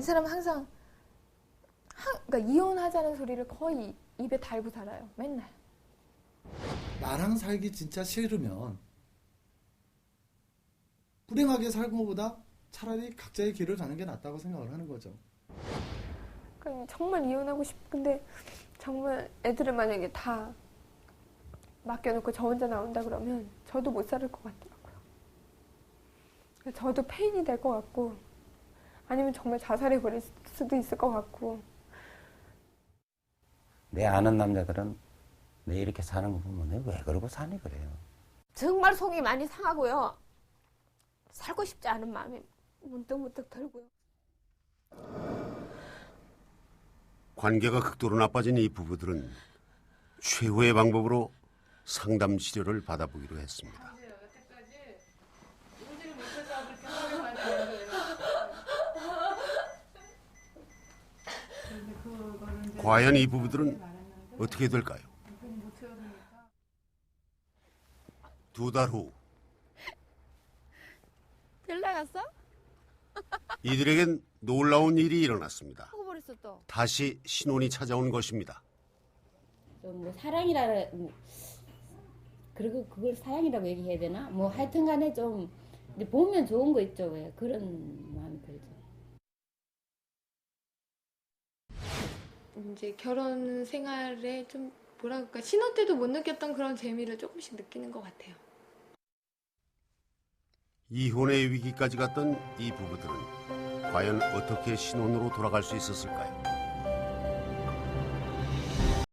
이 사람은 항상 한, 그러니까 이혼하자는 소리를 거의 입에 달고 살아요. 맨날. 나랑 살기 진짜 싫으면 불행하게 살는 것보다 차라리 각자의 길을 가는 게 낫다고 생각을 하는 거죠. 정말 이혼하고 싶은데 정말 애들을 만약에 다 맡겨놓고 저 혼자 나온다 그러면 저도 못 살을 것 같더라고요. 저도 페인이 될 것 같고 아니면 정말 자살해 버릴 수도 있을 것 같고 내 아는 남자들은 내 이렇게 사는 거 보면 내왜 그러고 사니 그래요. 정말 속이 많이 상하고요. 살고 싶지 않은 마음이 문득문득 들고요. 관계가 극도로 나빠진 이 부부들은 최후의 방법으로 상담 치료를 받아보기로 했습니다. 과연 이 부부들은 어떻게 될까요? 두 달후별 나갔어? 이들에겐 놀라운 일이 일어났습니다. 하고 버렸어 또. 다시 신혼이 찾아온 것입니다. 좀뭐 사랑이라 뭐 그리고 그걸 사랑이라고 얘기해야 되나? 뭐 하여튼간에 좀 보면 좋은 거 있죠 왜 그런 마음이 들죠. 이제 결혼 생활에 좀 뭐랄까 신혼 때도 못 느꼈던 그런 재미를 조금씩 느끼는 것 같아요. 이혼의 위기까지 갔던 이 부부들은 과연 어떻게 신혼으로 돌아갈 수 있었을까요?